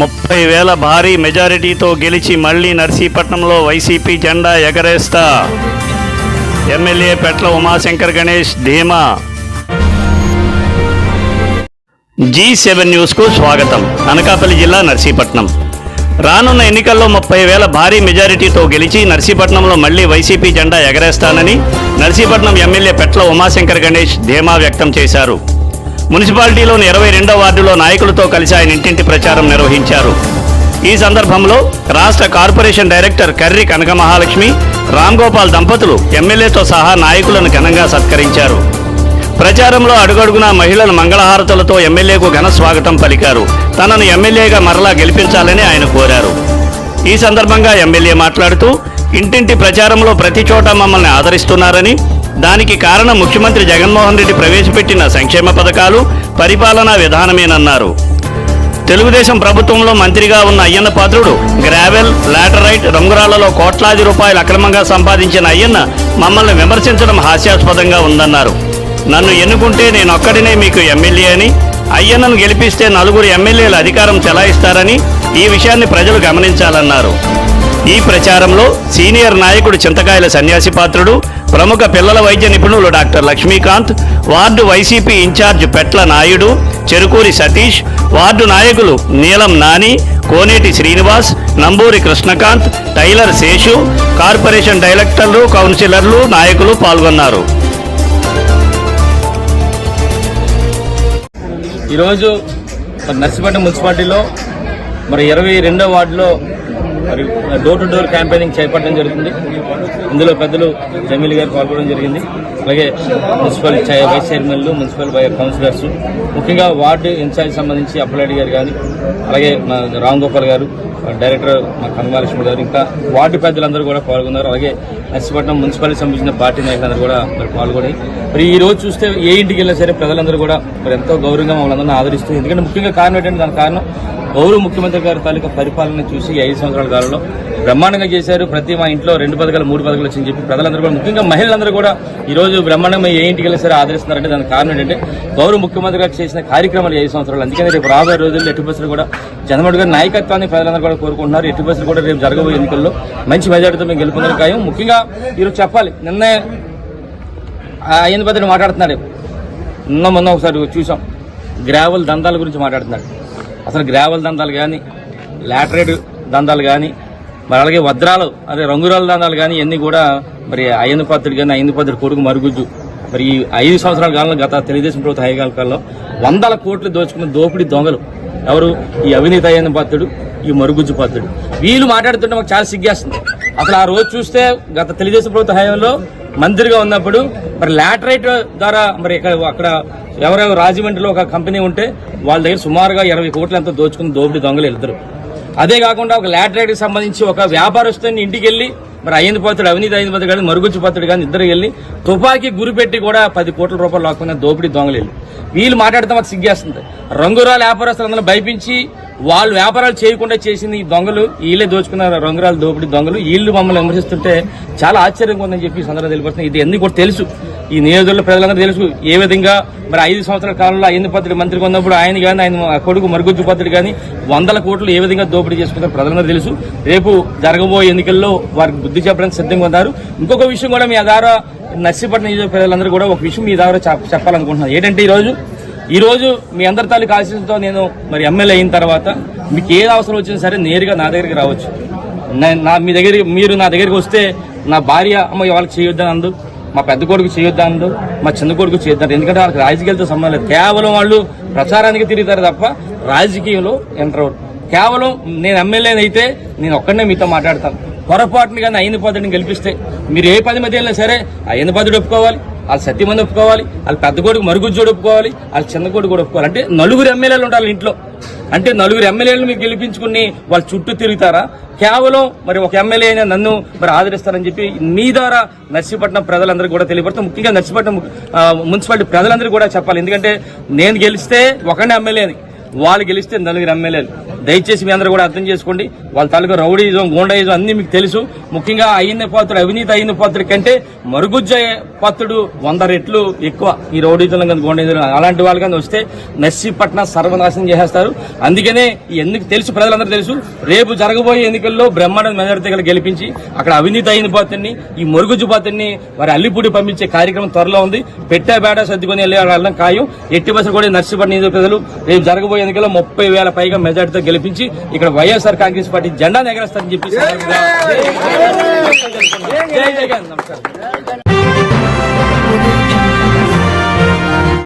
ముప్పై వేల భారీ మెజారిటీతో గెలిచి మళ్ళీ నర్సీపట్నంలో వైసీపీ జెండా ఎగరేస్తా. ఎమ్మెల్యే పెట్ల ఉమాశంకర్ గణేష్ ధీమా. జీ సెవెన్ న్యూస్కు స్వాగతం. అనకాపల్లి జిల్లా నర్సీపట్నం. రానున్న ఎన్నికల్లో ముప్పై వేల భారీ మెజారిటీతో గెలిచి నర్సీపట్నంలో మళ్ళీ వైసీపీ జెండా ఎగరేస్తానని నర్సీపట్నం ఎమ్మెల్యే పెట్ల ఉమాశంకర్ గణేష్ ధీమా వ్యక్తం చేశారు. మున్సిపాలిటీలోని ఇరవై రెండో వార్డులో నాయకులతో కలిసి ఆయన ఇంటింటి ప్రచారం నిర్వహించారు. ఈ సందర్భంలో రాష్ట్ర కార్పొరేషన్ డైరెక్టర్ కర్రి కనక మహాలక్ష్మి రామ్గోపాల్ దంపతులు ఎమ్మెల్యేతో సహా నాయకులను ఘనంగా సత్కరించారు. ప్రచారంలో అడుగడుగునా మహిళల మంగళహారతులతో ఎమ్మెల్యేకు ఘన స్వాగతం పలికారు. తనను ఎమ్మెల్యేగా మరలా గెలిపించాలని ఆయన కోరారు. ఈ సందర్భంగా ఎమ్మెల్యే మాట్లాడుతూ ఇంటింటి ప్రచారంలో ప్రతి చోట మమ్మల్ని ఆదరిస్తున్నారని దానికి కారణం ముఖ్యమంత్రి జగన్మోహన్ రెడ్డి ప్రవేశపెట్టిన సంక్షేమ పథకాలు పరిపాలనా విధానమేనన్నారు. తెలుగుదేశం ప్రభుత్వంలో మంత్రిగా ఉన్న అయ్యన్న పాత్రుడు గ్రావెల్ లాటరైట్ రంగురాళ్ళలో కోట్లాది రూపాయలు అక్రమంగా సంపాదించిన అయ్యన్న మమ్మల్ని విమర్శించడం హాస్యాస్పదంగా ఉందన్నారు. నన్ను ఎన్నుకుంటే నేనొక్కడినే మీకు ఎమ్మెల్యే అని అయ్యన్నను గెలిపిస్తే నలుగురు ఎమ్మెల్యేలు అధికారం చెలాయిస్తారని ఈ విషయాన్ని ప్రజలు గమనించాలన్నారు. ఈ ప్రచారంలో సీనియర్ నాయకుడు చింతకాయల సన్యాసి పాత్రుడు ప్రముఖ పిల్లల వైద్య నిపుణులు doctor Lakshmikanth ward YCP incharge Petla Naidu Cherukuri Satish ward నాయకులు నీలం నాని కోనేటి శ్రీనివాస్ నంబూరి కృష్ణకాంత్ టైలర్ శేషు కార్పొరేషన్ డైరెక్టర్లు కౌన్సిలర్లు నాయకులు పాల్గొన్నారు. ఈరోజు నర్సిపట్నం మున్సిపాలిటీలో మరి ఇరవై రెండో వార్డులో మరి డోర్ టు డోర్ క్యాంపెయినింగ్ చేపట్టడం జరుగుతుంది. ఇందులో పెద్దలు జమీల్ గారు పాల్గొనడం జరిగింది. అలాగే మున్సిపల్ చై- వైస్ చైర్మన్లు మున్సిపల్ కౌన్సిలర్స్ ముఖ్యంగా వార్డు ఇన్ఛార్జ్ సంబంధించి అప్పలాడి గారు కానీ అలాగే మా రామ్ గోపాల్ గారు డైరెక్టర్ మా కనమాలక్ష్మి గారు ఇంకా వార్డు పెద్దలందరూ కూడా పాల్గొన్నారు. అలాగే నర్సిపట్నం మున్సిపాలిటీ సంబంధించిన పార్టీ నాయకులందరూ కూడా మరి పాల్గొని మరి ఈ రోజు చూస్తే ఏ ఇంటికి వెళ్ళినా సరే ప్రజలందరూ కూడా మరి ఎంతో గౌరవంగా మమ్మల్ని అందరినీ ఆదరిస్తుంది ఎందుకంటే ముఖ్యంగా కారణం ఏంటంటే దాని కారణం గౌరవ ముఖ్యమంత్రి గారి తాలూకా పరిపాలన చూసి ఐదు సంవత్సరాల కాలంలో బ్రహ్మాండంగా చేశారు. ప్రతి మా ఇంట్లో రెండు పథకాలు మూడు పథకాలు వచ్చిందని చెప్పి ప్రజలందరూ కూడా ముఖ్యంగా మహిళలందరూ కూడా ఈ రోజు బ్రహ్మాండంగా ఏ ఇంటికి వెళ్ళి సరే ఆదరిస్తున్నారంటే దానికి కారణం ఏంటంటే గౌరవ ముఖ్యమంత్రి గారు చేసిన కార్యక్రమాలు ఐదు సంవత్సరాలు. అందుకని రేపు రాబోయే రోజుల్లో ఎట్టి బస్సులు కూడా చంద్రబాబు గారి నాయకత్వాన్ని ప్రజలందరూ కూడా కోరుకుంటున్నారు. ఎట్టి బస్సులు కూడా రేపు జరగబోయే ఎన్నికల్లో మంచి మెజార్టీతో మేము గెలుపొందని ఖాయం ముఖ్యంగా ఈరోజు చెప్పాలి. నిన్నే అయ్యింది పెద్దలు మాట్లాడుతున్నాడు నిన్న మొన్న ఒకసారి చూసాం. గ్రావెల్ దందాల గురించి మాట్లాడుతున్నాడు అసలు గ్రావెల్ దందాలు కానీ లాటరేట్ దందాలు కానీ మరి అలాగే వజ్రాలు అదే రంగురాల దందాలు కానీ ఇవన్నీ కూడా మరి అయ్యన్న పాత్రుడు కానీ అయ్యన్న పాత్రుడు కొడుకు మరుగుజ్జు మరి ఈ ఐదు సంవత్సరాల కాలంలో గత తెలుగుదేశం ప్రభుత్వ హైకాల వందల కోట్లు దోచుకున్న దోపిడీ దొంగలు. ఎవరు? ఈ అవినీతి అయ్యన్న పాత్రుడు ఈ మరుగుజ్జు పాత్రుడు. వీళ్ళు మాట్లాడుతుంటే మాకు చాలా సిగ్గేస్తుంది. అసలు ఆ రోజు చూస్తే గత తెలుగుదేశం ప్రభుత్వ హయాంలో మంత్రిగా ఉన్నప్పుడు మరి లాటరైట్ ద్వారా మరి ఇక్కడ అక్కడ ఎవరెవరు రాజమండ్రిలో ఒక కంపెనీ ఉంటే వాళ్ళ దగ్గర సుమారుగా ఇరవై కోట్లు ఎంత దోచుకుని దోపిడీ దొంగలు వెళ్తారు. అదే కాకుండా ఒక లాటరైట్ సంబంధించి ఒక వ్యాపారస్తుని ఇంటికి వెళ్ళి మరి అయ్యింది పోతాడు అవినీతి అయింది పోతాడు కానీ మరుగుజ్జు పోతాడు కానీ ఇద్దరు వెళ్ళి తుపాకీ గురిపెట్టి కూడా పది కోట్ల రూపాయలు లాక్కున్న దోపిడీ దొంగలు వెళ్ళి. వీళ్ళు మాట్లాడితే మాకు సిగ్గేస్తుంది. రంగురాల వ్యాపారస్తులందరూ భయపించి వాళ్ళు వ్యాపారాలు చేయకుండా చేసింది ఈ దొంగలు వీళ్ళే దోచుకున్న రంగురాల దోపిడీ దొంగలు. వీళ్ళు మమ్మల్ని విమర్శిస్తుంటే చాలా ఆశ్చర్యంగా ఉందని చెప్పి సందర్భం సందర్భంగా తెలియపడుతుంది ఇది ఎందుకు కూడా తెలుసు. ఈ నియోజకవర్గ ప్రజలందరూ తెలుసు. ఏ విధంగా మరి ఐదు సంవత్సరాల కాలంలో అయ్యింది పత్రుడు మంత్రిగా ఉన్నప్పుడు ఆయన కానీ ఆయన కొడుకు మరుగుజ్జు పత్రుడు కానీ వందల కోట్లు ఏ విధంగా దోపిడీ చేసుకుంటారు ప్రజలందరూ తెలుసు. రేపు జరగబోయే ఎన్నికల్లో వారికి బుద్ధి చెప్పడానికి సిద్ధంగా ఉన్నారు. ఇంకొక విషయం కూడా మీ ద్వారా నర్సీపట్నం నియోజక ప్రజలందరూ కూడా ఒక విషయం మీ ద్వారా చెప్పాలనుకుంటున్నాను ఏంటంటే ఈరోజు ఈరోజు ఈ రోజు మీ అందరి తాలూకు ఆశీస్సుతో నేను మరి ఎమ్మెల్యే అయిన తర్వాత మీకు ఏది అవసరం వచ్చినా సరే నేరుగా నా దగ్గరికి రావచ్చు. నా మీ దగ్గర మీరు నా దగ్గరికి వస్తే నా భార్య అమ్మ వాళ్ళకి చేయొద్దని అందు. మా పెద్ద కొడుకు చేయొద్దాను మా చిన్న కొడుకు చేయొద్దాను ఎందుకంటే వాళ్ళకి రాజకీయాలతో సంబంధం లేదు. కేవలం వాళ్ళు ప్రచారానికి తిరుగుతారు తప్ప రాజకీయంలో ఎంటర్ అవ్వరు. కేవలం నేను ఎమ్మెల్యేనైతే అయితే నేను ఒక్కడనే మీతో మాట్లాడతాను. పొరపాటుని కానీ అయిన పద్ధతిని గెలిపిస్తే మీరు ఏ పది మంది వెళ్ళినా సరే అయిన పద్ధతి ఒప్పుకోవాలి వాళ్ళ సత్యమంది ఒప్పుకోవాలి వాళ్ళ పెద్ద కొడుకు మరుగుజ్జోడు ఒప్పుకోవాలి వాళ్ళ చిన్న కొడుకు కూడా ఒప్పుకోవాలి. అంటే నలుగురు ఎమ్మెల్యేలు ఉండాలి ఇంట్లో. అంటే నలుగురు ఎమ్మెల్యేలు మీరు గెలిపించుకుని వాళ్ళ చుట్టూ తిరుగుతారా? కేవలం మరి ఒక ఎమ్మెల్యే అయినా నన్ను మరి ఆదరిస్తారని చెప్పి మీ ద్వారా నర్సీపట్నం ప్రజలందరూ కూడా తెలియపడతాం ముఖ్యంగా నర్సీపట్నం మున్సిపాలిటీ ప్రజలందరూ కూడా చెప్పాలి. ఎందుకంటే నేను గెలిస్తే ఒకనే ఎమ్మెల్యేని వాళ్ళు గెలిస్తే నలుగురు ఎమ్మెల్యేలు. దయచేసి మీ అందరూ కూడా అర్థం చేసుకోండి. వాళ్ళ తాలూకా రౌడీజం గోండాయిజం అన్ని మీకు తెలుసు. ముఖ్యంగా అయిన పాత్రుడు అవినీతి అయిన పాత్రుడి కంటే మరుగుజ్జ పాత్రుడు వంద రెట్లు ఎక్కువ ఈ రౌడీజం కానీ గోండాయిజం అలాంటి వాళ్ళు కానీ వస్తే నర్సీపట్నం సర్వనాశనం చేసేస్తారు. అందుకనే ఈ ఎందుకు తెలుసు ప్రజలందరూ తెలుసు రేపు జరగబోయే ఎన్నికల్లో బ్రహ్మాండ మెజారిటీ గెలిపించి అక్కడ అవినీతి అయిన పాత్రని ఈ మరుగుజ్జు పాత్రని వారి అల్లిపూడి పంపించే కార్యక్రమం త్వరలో ఉంది. పెట్టే బేడ సర్దుకొని వెళ్ళి వెళ్ళడం ఖాయం. ఎట్టి బస్సు కూడా నర్సీపట్నం ప్రజలు రేపు జరగబోయే ఎన్నికల్లో ముప్పై వేల పైగా మెజార్టీతో గెలిపించి ఇక్కడ వైఎస్ఆర్ కాంగ్రెస్ పార్టీ జెండా ఎగరేస్తారని చెప్పి జై జగన్ నమస్కారం